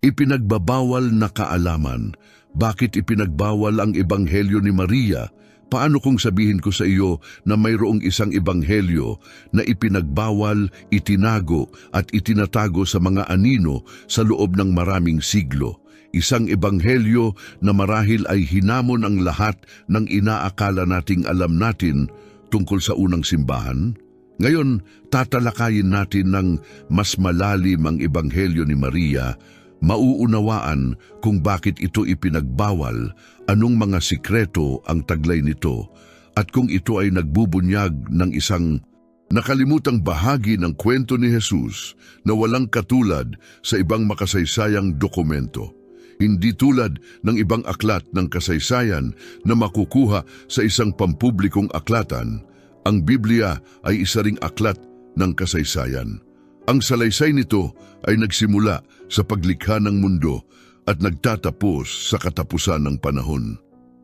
Ipinagbabawal na kaalaman. Bakit ipinagbawal ang ebanghelyo ni Maria? Paano kung sabihin ko sa iyo na mayroong isang ebanghelyo na ipinagbawal, itinago at itinatago sa mga anino sa loob ng maraming siglo? Isang ebanghelyo na marahil ay hinamon ang lahat ng inaakala nating alam natin tungkol sa unang simbahan? Ngayon, tatalakayin natin ng mas malalim ang ebanghelyo ni Maria mauunawaan kung bakit ito ipinagbawal, anong mga sikreto ang taglay nito, at kung ito ay nagbubunyag ng isang nakalimutang bahagi ng kwento ni Jesus na walang katulad sa ibang makasaysayang dokumento. Hindi tulad ng ibang aklat ng kasaysayan na makukuha sa isang pampublikong aklatan, ang Biblia ay isa ring aklat ng kasaysayan. Ang salaysay nito ay nagsimula sa paglikha ng mundo at nagtatapos sa katapusan ng panahon.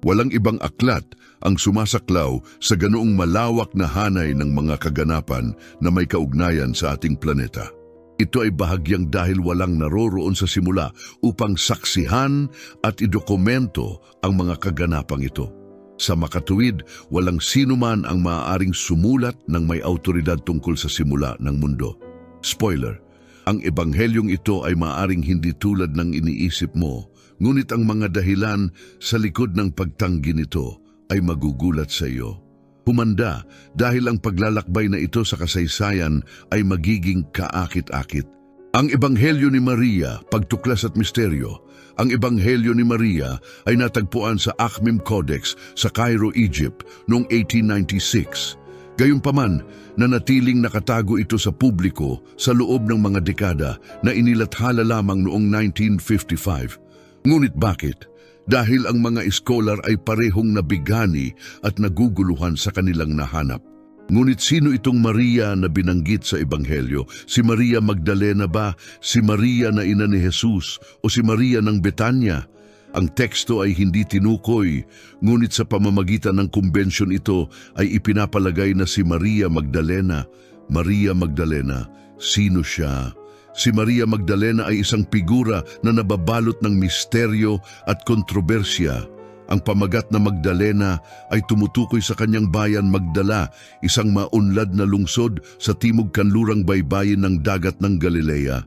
Walang ibang aklat ang sumasaklaw sa ganoong malawak na hanay ng mga kaganapan na may kaugnayan sa ating planeta. Ito ay bahagyang dahil walang naroroon sa simula upang saksihan at idokumento ang mga kaganapang ito. Sa makatuwid, walang sinuman ang maaaring sumulat ng may autoridad tungkol sa simula ng mundo. Spoiler, ang ebanghelyong ito ay maaring hindi tulad ng iniisip mo, ngunit ang mga dahilan sa likod ng pagtanggi nito ay magugulat sa iyo. Humanda dahil ang paglalakbay na ito sa kasaysayan ay magiging kaakit-akit. Ang ebanghelyo ni Maria, pagtuklas at misteryo, ang ebanghelyo ni Maria ay natagpuan sa Akhmim Codex sa Cairo, Egypt noong 1896. Gayunpaman, nanatiling nakatago ito sa publiko sa loob ng mga dekada na inilathala lamang noong 1955. Ngunit bakit? Dahil ang mga iskolar ay parehong nabigani at naguguluhan sa kanilang nahanap. Ngunit sino itong Maria na binanggit sa Ebanghelyo? Si Maria Magdalena ba? Si Maria na ina ni Jesus? O si Maria ng Betanya? Ang teksto ay hindi tinukoy, ngunit sa pamamagitan ng kumbensyon ito ay ipinapalagay na si Maria Magdalena. Maria Magdalena, sino siya? Si Maria Magdalena ay isang figura na nababalot ng misteryo at kontrobersya. Ang pamagat na Magdalena ay tumutukoy sa kanyang bayan Magdala, isang maunlad na lungsod sa timog kanlurang baybayin ng dagat ng Galilea.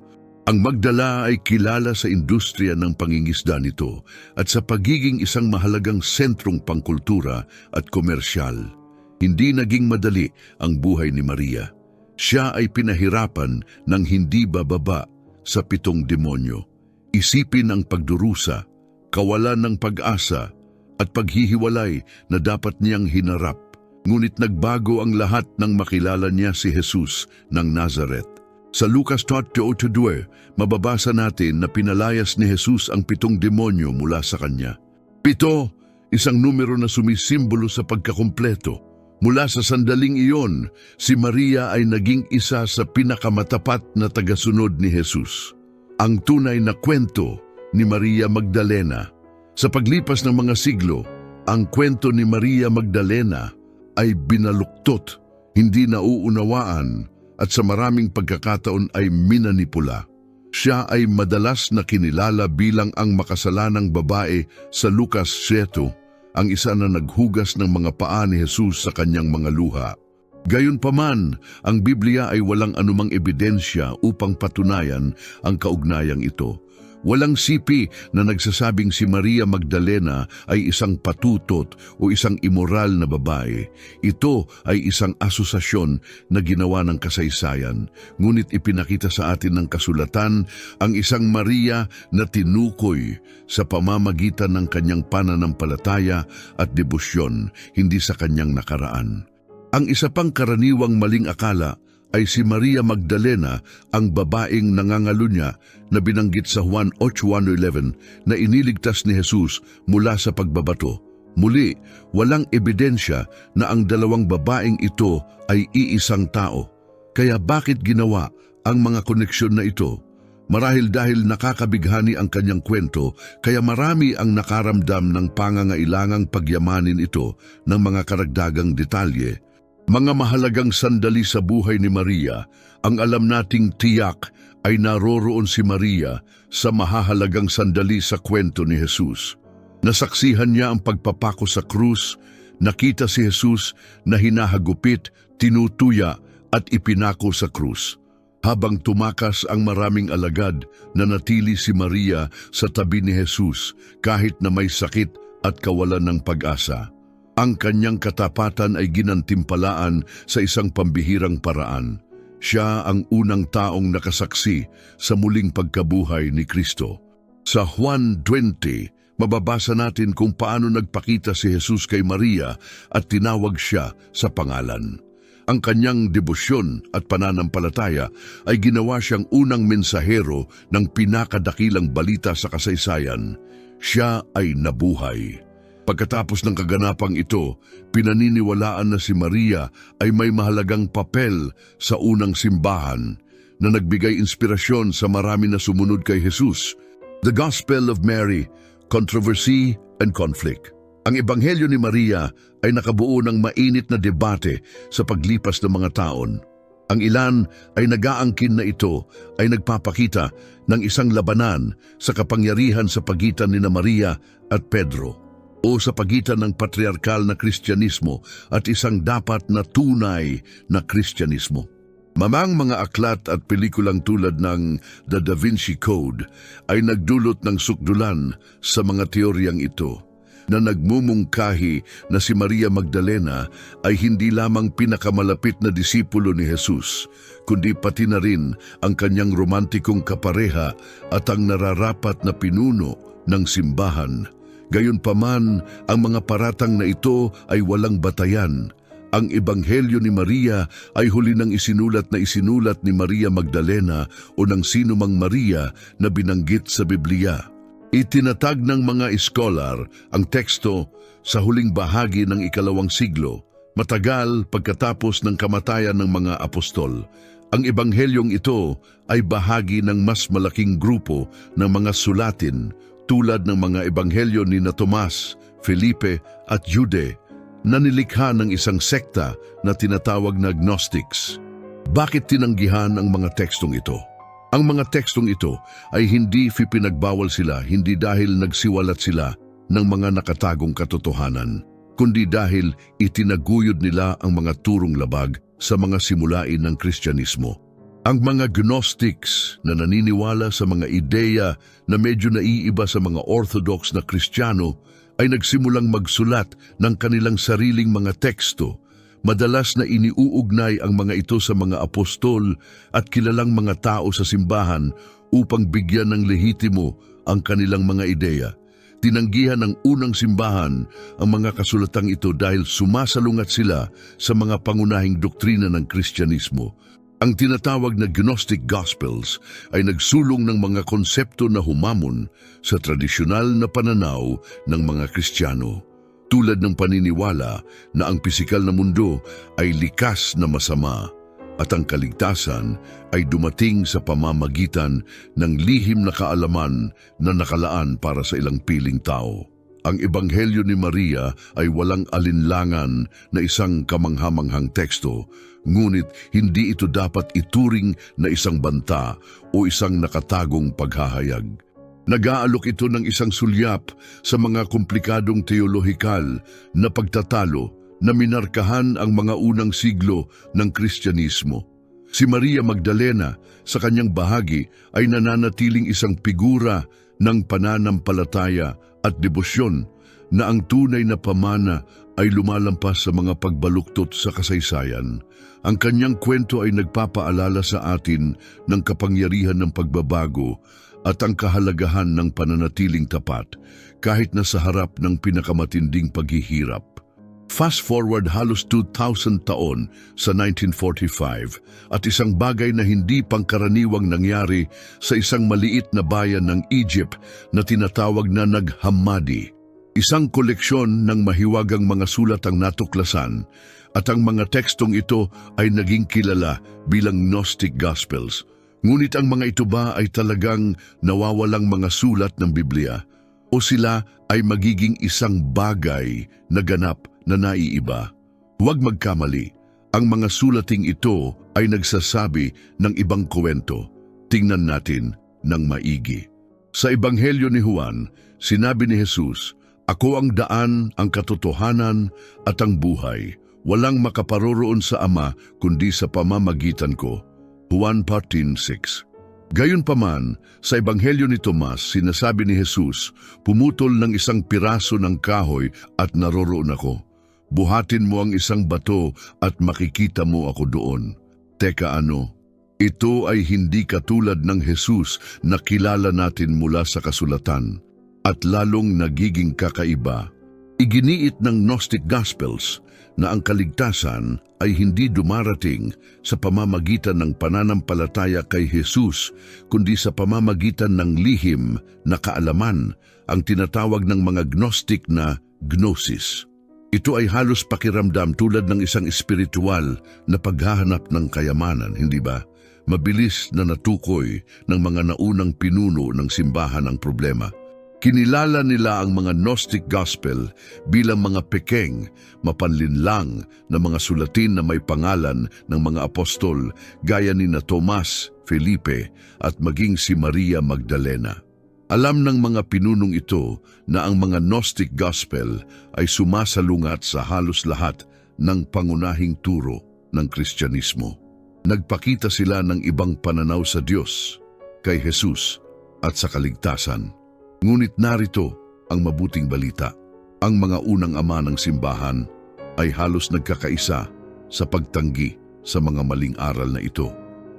Ang Magdala ay kilala sa industriya ng pangingisda nito at sa pagiging isang mahalagang sentrong pangkultura at komersyal. Hindi naging madali ang buhay ni Maria. Siya ay pinahirapan ng hindi bababa sa pitong demonyo. Isipin ang pagdurusa, kawalan ng pag-asa at paghihiwalay na dapat niyang hinarap. Ngunit nagbago ang lahat nang makilala niya si Jesus ng Nazareth. Sa Lucas 4.22, mababasa natin na pinalayas ni Jesus ang pitong demonyo mula sa kanya. Pito, isang numero na sumisimbolo sa pagkakumpleto. Mula sa sandaling iyon, si Maria ay naging isa sa pinakamatapat na tagasunod ni Jesus. Ang tunay na kwento ni Maria Magdalena. Sa paglipas ng mga siglo, ang kwento ni Maria Magdalena ay binaluktot, hindi nauunawaan at sa maraming pagkakataon ay minanipula. Siya ay madalas na kinilala bilang ang makasalanang babae sa Lucas 7, ang isa na naghugas ng mga paa ni Jesus sa kanyang mga luha. Gayunpaman, ang Biblia ay walang anumang ebidensya upang patunayan ang kaugnayang ito. Walang sipi na nagsasabing si Maria Magdalena ay isang patutot o isang immoral na babae. Ito ay isang asosasyon na ginawa ng kasaysayan. Ngunit ipinakita sa atin ng kasulatan ang isang Maria na tinukoy sa pamamagitan ng kanyang pananampalataya at debosyon, hindi sa kanyang nakaraan. Ang isa pang karaniwang maling akala ay si Maria Magdalena ang babaeng nangangalunya na binanggit sa Juan 8.1.11 na iniligtas ni Jesus mula sa pagbabato. Muli, walang ebidensya na ang dalawang babaeng ito ay iisang tao. Kaya bakit ginawa ang mga koneksyon na ito? Marahil dahil nakakabighani ang kanyang kwento, kaya marami ang nakaramdam ng pangangailangang pagyamanin ito ng mga karagdagang detalye mga mahalagang sandali sa buhay ni Maria, ang alam nating tiyak ay naroroon si Maria sa mahahalagang sandali sa kwento ni Jesus. Nasaksihan niya ang pagpapako sa krus, nakita si Jesus na hinahagupit, tinutuya at ipinako sa krus. Habang tumakas ang maraming alagad, nanatili si Maria sa tabi ni Jesus kahit na may sakit at kawalan ng pag-asa. Ang kanyang katapatan ay ginantimpalaan sa isang pambihirang paraan. Siya ang unang taong nakasaksi sa muling pagkabuhay ni Kristo. Sa Juan 20, mababasa natin kung paano nagpakita si Jesus kay Maria at tinawag siya sa pangalan. Ang kanyang debosyon at pananampalataya ay ginawa siyang unang mensahero ng pinakadakilang balita sa kasaysayan. Siya ay nabuhay. Pagkatapos ng kaganapang ito, pinaniniwalaan na si Maria ay may mahalagang papel sa unang simbahan na nagbigay inspirasyon sa marami na sumunod kay Jesus. The Gospel of Mary, Controversy and Conflict. Ang Ebanghelyo ni Maria ay nakabuo ng mainit na debate sa paglipas ng mga taon. Ang ilan ay nagaangkin na ito ay nagpapakita ng isang labanan sa kapangyarihan sa pagitan ni na Maria at Pedro o sa pagitan ng patriarkal na Kristyanismo at isang dapat na tunay na Kristyanismo. Mamang mga aklat at pelikulang tulad ng The Da Vinci Code ay nagdulot ng sukdulan sa mga teoryang ito na nagmumungkahi na si Maria Magdalena ay hindi lamang pinakamalapit na disipulo ni Jesus, kundi pati na rin ang kanyang romantikong kapareha at ang nararapat na pinuno ng simbahan. Gayunpaman, ang mga paratang na ito ay walang batayan. Ang Ebanghelyo ni Maria ay huli ng isinulat na isinulat ni Maria Magdalena o ng sino mang Maria na binanggit sa Biblia. Itinatag ng mga iskolar ang teksto sa huling bahagi ng ikalawang siglo, matagal pagkatapos ng kamatayan ng mga apostol. Ang ebanghelyong ito ay bahagi ng mas malaking grupo ng mga sulatin tulad ng mga ebanghelyo ni na Tomas, Felipe at Jude na nilikha ng isang sekta na tinatawag na Gnostics. Bakit tinanggihan ang mga tekstong ito? Ang mga tekstong ito ay hindi pinagbawal sila hindi dahil nagsiwalat sila ng mga nakatagong katotohanan, kundi dahil itinaguyod nila ang mga turong labag sa mga simulain ng Kristyanismo. Ang mga Gnostics na naniniwala sa mga ideya na medyo naiiba sa mga Orthodox na Kristiyano ay nagsimulang magsulat ng kanilang sariling mga teksto Madalas na iniuugnay ang mga ito sa mga apostol at kilalang mga tao sa simbahan upang bigyan ng lehitimo ang kanilang mga ideya. Tinanggihan ng unang simbahan ang mga kasulatang ito dahil sumasalungat sila sa mga pangunahing doktrina ng Kristyanismo. Ang tinatawag na Gnostic Gospels ay nagsulong ng mga konsepto na humamon sa tradisyonal na pananaw ng mga Kristiyano tulad ng paniniwala na ang pisikal na mundo ay likas na masama at ang kaligtasan ay dumating sa pamamagitan ng lihim na kaalaman na nakalaan para sa ilang piling tao. Ang Ebanghelyo ni Maria ay walang alinlangan na isang kamanghamanghang teksto, ngunit hindi ito dapat ituring na isang banta o isang nakatagong paghahayag. Nag-aalok ito ng isang sulyap sa mga komplikadong teolohikal na pagtatalo na minarkahan ang mga unang siglo ng Kristyanismo. Si Maria Magdalena sa kanyang bahagi ay nananatiling isang figura ng pananampalataya at debosyon na ang tunay na pamana ay lumalampas sa mga pagbaluktot sa kasaysayan. Ang kanyang kwento ay nagpapaalala sa atin ng kapangyarihan ng pagbabago at ang kahalagahan ng pananatiling tapat kahit na sa harap ng pinakamatinding paghihirap. Fast forward halos 2,000 taon sa 1945 at isang bagay na hindi pangkaraniwang nangyari sa isang maliit na bayan ng Egypt na tinatawag na Naghammadi. Isang koleksyon ng mahiwagang mga sulat ang natuklasan at ang mga tekstong ito ay naging kilala bilang Gnostic Gospels – Ngunit ang mga ito ba ay talagang nawawalang mga sulat ng Biblia o sila ay magiging isang bagay na ganap na naiiba? Huwag magkamali, ang mga sulating ito ay nagsasabi ng ibang kwento. Tingnan natin ng maigi. Sa Ebanghelyo ni Juan, sinabi ni Jesus, Ako ang daan, ang katotohanan at ang buhay. Walang makaparoroon sa Ama kundi sa pamamagitan ko. Juan 14.6 Gayunpaman, sa Ebanghelyo ni Tomas, sinasabi ni Jesus, pumutol ng isang piraso ng kahoy at naroroon ako. Buhatin mo ang isang bato at makikita mo ako doon. Teka ano, ito ay hindi katulad ng Jesus na kilala natin mula sa kasulatan at lalong nagiging kakaiba. Iginiit ng Gnostic Gospels na ang kaligtasan ay hindi dumarating sa pamamagitan ng pananampalataya kay Jesus, kundi sa pamamagitan ng lihim na kaalaman, ang tinatawag ng mga Gnostic na Gnosis. Ito ay halos pakiramdam tulad ng isang espiritual na paghahanap ng kayamanan, hindi ba? Mabilis na natukoy ng mga naunang pinuno ng simbahan ang problema. Kinilala nila ang mga Gnostic Gospel bilang mga pekeng, mapanlinlang na mga sulatin na may pangalan ng mga apostol gaya ni na Tomas, Felipe at maging si Maria Magdalena. Alam ng mga pinunong ito na ang mga Gnostic Gospel ay sumasalungat sa halos lahat ng pangunahing turo ng Kristyanismo. Nagpakita sila ng ibang pananaw sa Diyos, kay Jesus at sa kaligtasan. Ngunit narito ang mabuting balita. Ang mga unang ama ng simbahan ay halos nagkakaisa sa pagtanggi sa mga maling aral na ito.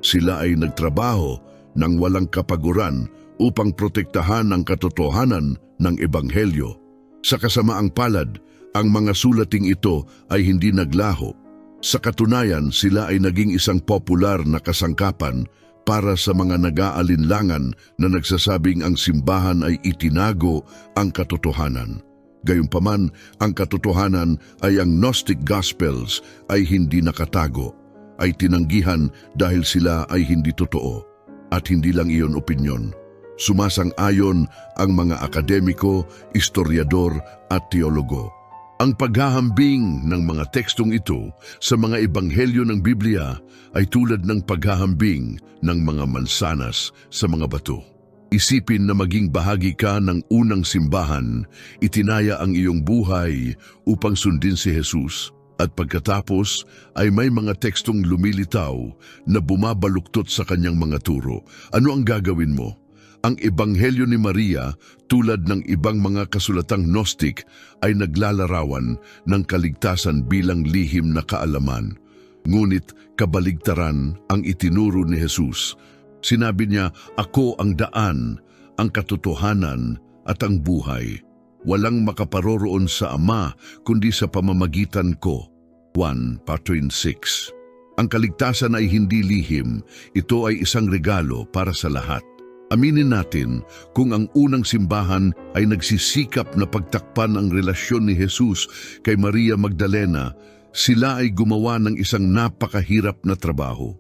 Sila ay nagtrabaho ng walang kapaguran upang protektahan ang katotohanan ng Ebanghelyo. Sa kasamaang palad, ang mga sulating ito ay hindi naglaho. Sa katunayan, sila ay naging isang popular na kasangkapan para sa mga nag-aalinlangan na nagsasabing ang simbahan ay itinago ang katotohanan. Gayunpaman, ang katotohanan ay ang Gnostic Gospels ay hindi nakatago, ay tinanggihan dahil sila ay hindi totoo. At hindi lang iyon opinyon. Sumasang-ayon ang mga akademiko, historiador at teologo. Ang paghahambing ng mga tekstong ito sa mga ebanghelyo ng Biblia ay tulad ng paghahambing ng mga mansanas sa mga bato. Isipin na maging bahagi ka ng unang simbahan, itinaya ang iyong buhay upang sundin si Jesus at pagkatapos ay may mga tekstong lumilitaw na bumabaluktot sa kanyang mga turo. Ano ang gagawin mo? Ang Ebanghelyo ni Maria, tulad ng ibang mga kasulatang Gnostic, ay naglalarawan ng kaligtasan bilang lihim na kaalaman. Ngunit kabaligtaran ang itinuro ni Jesus. Sinabi niya, Ako ang daan, ang katotohanan at ang buhay. Walang makaparoroon sa Ama kundi sa pamamagitan ko. 1 Patrin 6 Ang kaligtasan ay hindi lihim, ito ay isang regalo para sa lahat. Aminin natin kung ang unang simbahan ay nagsisikap na pagtakpan ang relasyon ni Jesus kay Maria Magdalena, sila ay gumawa ng isang napakahirap na trabaho.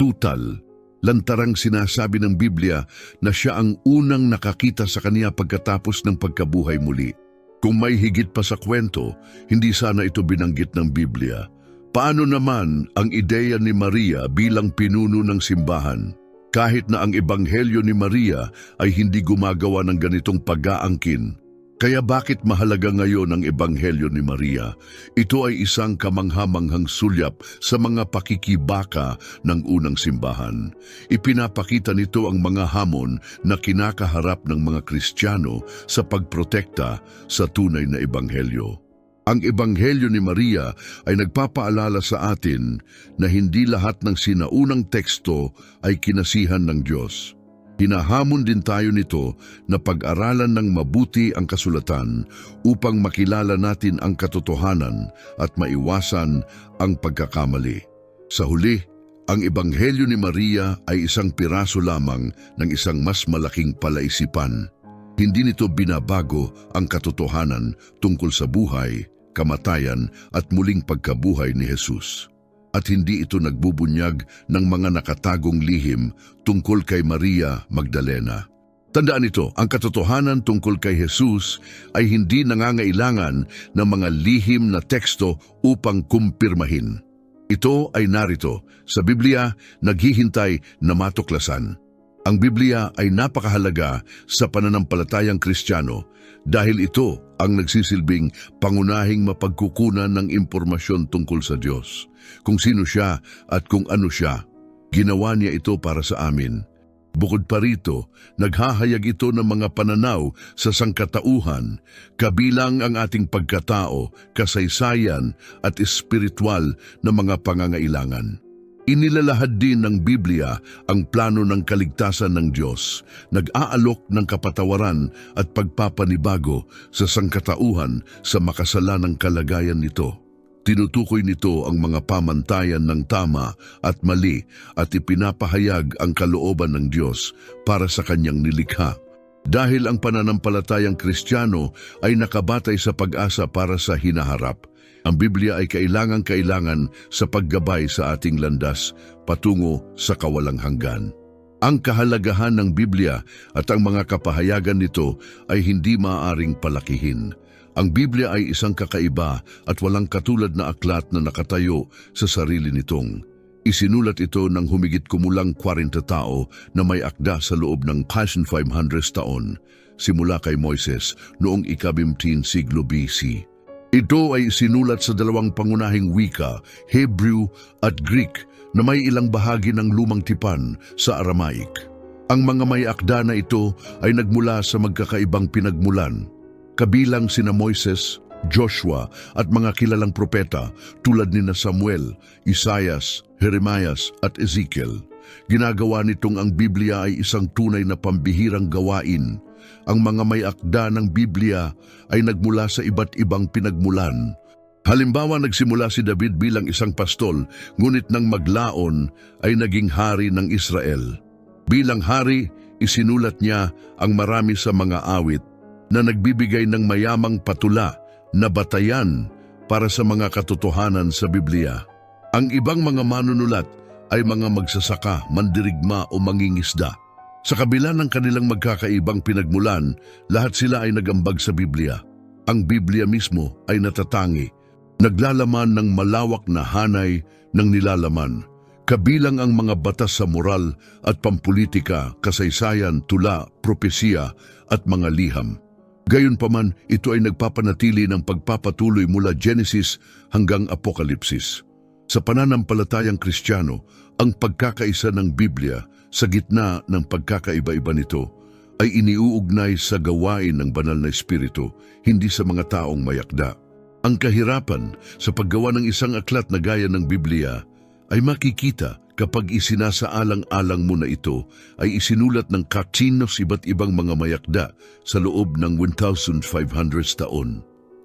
Tutal, lantarang sinasabi ng Biblia na siya ang unang nakakita sa kaniya pagkatapos ng pagkabuhay muli. Kung may higit pa sa kwento, hindi sana ito binanggit ng Biblia. Paano naman ang ideya ni Maria bilang pinuno ng simbahan? Kahit na ang ebanghelyo ni Maria ay hindi gumagawa ng ganitong pag-aangkin. Kaya bakit mahalaga ngayon ang ebanghelyo ni Maria? Ito ay isang kamanghamanghang sulyap sa mga pakikibaka ng unang simbahan. Ipinapakita nito ang mga hamon na kinakaharap ng mga Kristiyano sa pagprotekta sa tunay na ebanghelyo. Ang Ebanghelyo ni Maria ay nagpapaalala sa atin na hindi lahat ng sinaunang teksto ay kinasihan ng Diyos. Hinahamon din tayo nito na pag-aralan ng mabuti ang kasulatan upang makilala natin ang katotohanan at maiwasan ang pagkakamali. Sa huli, ang Ebanghelyo ni Maria ay isang piraso lamang ng isang mas malaking palaisipan. Hindi nito binabago ang katotohanan tungkol sa buhay, kamatayan at muling pagkabuhay ni Jesus. At hindi ito nagbubunyag ng mga nakatagong lihim tungkol kay Maria Magdalena. Tandaan ito, ang katotohanan tungkol kay Jesus ay hindi nangangailangan ng mga lihim na teksto upang kumpirmahin. Ito ay narito sa Biblia naghihintay na matuklasan. Ang Biblia ay napakahalaga sa pananampalatayang Kristiyano dahil ito ang nagsisilbing pangunahing mapagkukunan ng impormasyon tungkol sa Diyos, kung sino siya at kung ano siya. Ginawa niya ito para sa amin. Bukod pa rito, naghahayag ito ng mga pananaw sa sangkatauhan, kabilang ang ating pagkatao, kasaysayan at espiritual na mga pangangailangan. Inilalahad din ng Biblia ang plano ng kaligtasan ng Diyos, nag-aalok ng kapatawaran at pagpapanibago sa sangkatauhan sa makasalanang kalagayan nito. Tinutukoy nito ang mga pamantayan ng tama at mali at ipinapahayag ang kalooban ng Diyos para sa kanyang nilikha. Dahil ang pananampalatayang Kristiyano ay nakabatay sa pag-asa para sa hinaharap, ang Biblia ay kailangang-kailangan sa paggabay sa ating landas patungo sa kawalang hanggan. Ang kahalagahan ng Biblia at ang mga kapahayagan nito ay hindi maaaring palakihin. Ang Biblia ay isang kakaiba at walang katulad na aklat na nakatayo sa sarili nitong. Isinulat ito ng humigit kumulang 40 tao na may akda sa loob ng Passion 500 taon, simula kay Moises noong ikabimtin siglo BC. Ito ay sinulat sa dalawang pangunahing wika, Hebrew at Greek, na may ilang bahagi ng lumang tipan sa Aramaic. Ang mga may akda na ito ay nagmula sa magkakaibang pinagmulan, kabilang sina Moises, Joshua at mga kilalang propeta tulad ni na Samuel, Isaias, Jeremias at Ezekiel. Ginagawa nitong ang Biblia ay isang tunay na pambihirang gawain. Ang mga may akda ng Biblia ay nagmula sa iba't ibang pinagmulan. Halimbawa, nagsimula si David bilang isang pastol, ngunit nang maglaon ay naging hari ng Israel. Bilang hari, isinulat niya ang marami sa mga awit na nagbibigay ng mayamang patula na batayan para sa mga katotohanan sa Biblia. Ang ibang mga manunulat ay mga magsasaka, mandirigma o mangingisda. Sa kabila ng kanilang magkakaibang pinagmulan, lahat sila ay nagambag sa Biblia. Ang Biblia mismo ay natatangi, naglalaman ng malawak na hanay ng nilalaman, kabilang ang mga batas sa moral at pampolitika, kasaysayan, tula, propesiya at mga liham. Gayunpaman, ito ay nagpapanatili ng pagpapatuloy mula Genesis hanggang Apokalipsis. Sa pananampalatayang Kristiyano, ang pagkakaisa ng Biblia sa gitna ng pagkakaiba-iba nito ay iniuugnay sa gawain ng banal na espiritu, hindi sa mga taong mayakda. Ang kahirapan sa paggawa ng isang aklat na gaya ng Biblia ay makikita kapag isinasaalang-alang mo na ito ay isinulat ng katinos iba't ibang mga mayakda sa loob ng 1,500 taon.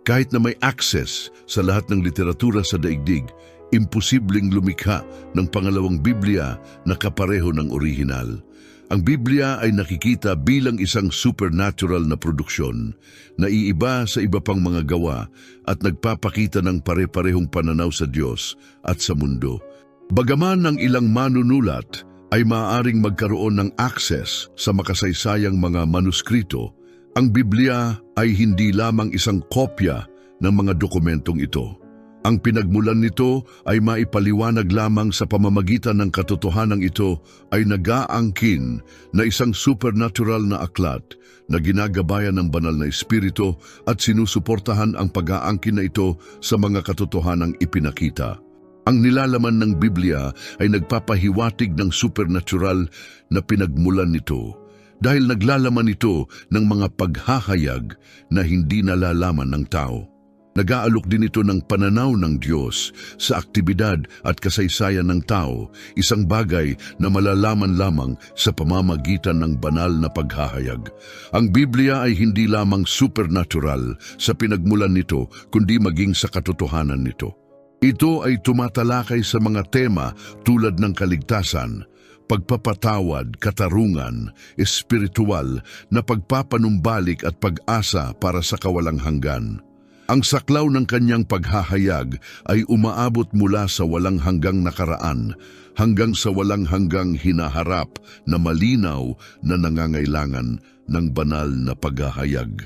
Kahit na may access sa lahat ng literatura sa daigdig, imposibleng lumikha ng pangalawang Biblia na kapareho ng orihinal. Ang Biblia ay nakikita bilang isang supernatural na produksyon na iiba sa iba pang mga gawa at nagpapakita ng pare-parehong pananaw sa Diyos at sa mundo. Bagaman ang ilang manunulat ay maaaring magkaroon ng access sa makasaysayang mga manuskrito, ang Biblia ay hindi lamang isang kopya ng mga dokumentong ito. Ang pinagmulan nito ay maipaliwanag lamang sa pamamagitan ng katotohanan ito ay nag-aangkin na isang supernatural na aklat na ginagabayan ng banal na espiritu at sinusuportahan ang pag-aangkin na ito sa mga katotohanang ipinakita. Ang nilalaman ng Biblia ay nagpapahiwatig ng supernatural na pinagmulan nito dahil naglalaman ito ng mga paghahayag na hindi nalalaman ng tao. Nag-aalok din ito ng pananaw ng Diyos sa aktibidad at kasaysayan ng tao, isang bagay na malalaman lamang sa pamamagitan ng banal na paghahayag. Ang Biblia ay hindi lamang supernatural sa pinagmulan nito, kundi maging sa katotohanan nito. Ito ay tumatalakay sa mga tema tulad ng kaligtasan, pagpapatawad, katarungan, espiritual na pagpapanumbalik at pag-asa para sa kawalang hanggan. Ang saklaw ng kanyang paghahayag ay umaabot mula sa walang hanggang nakaraan hanggang sa walang hanggang hinaharap na malinaw na nangangailangan ng banal na paghahayag.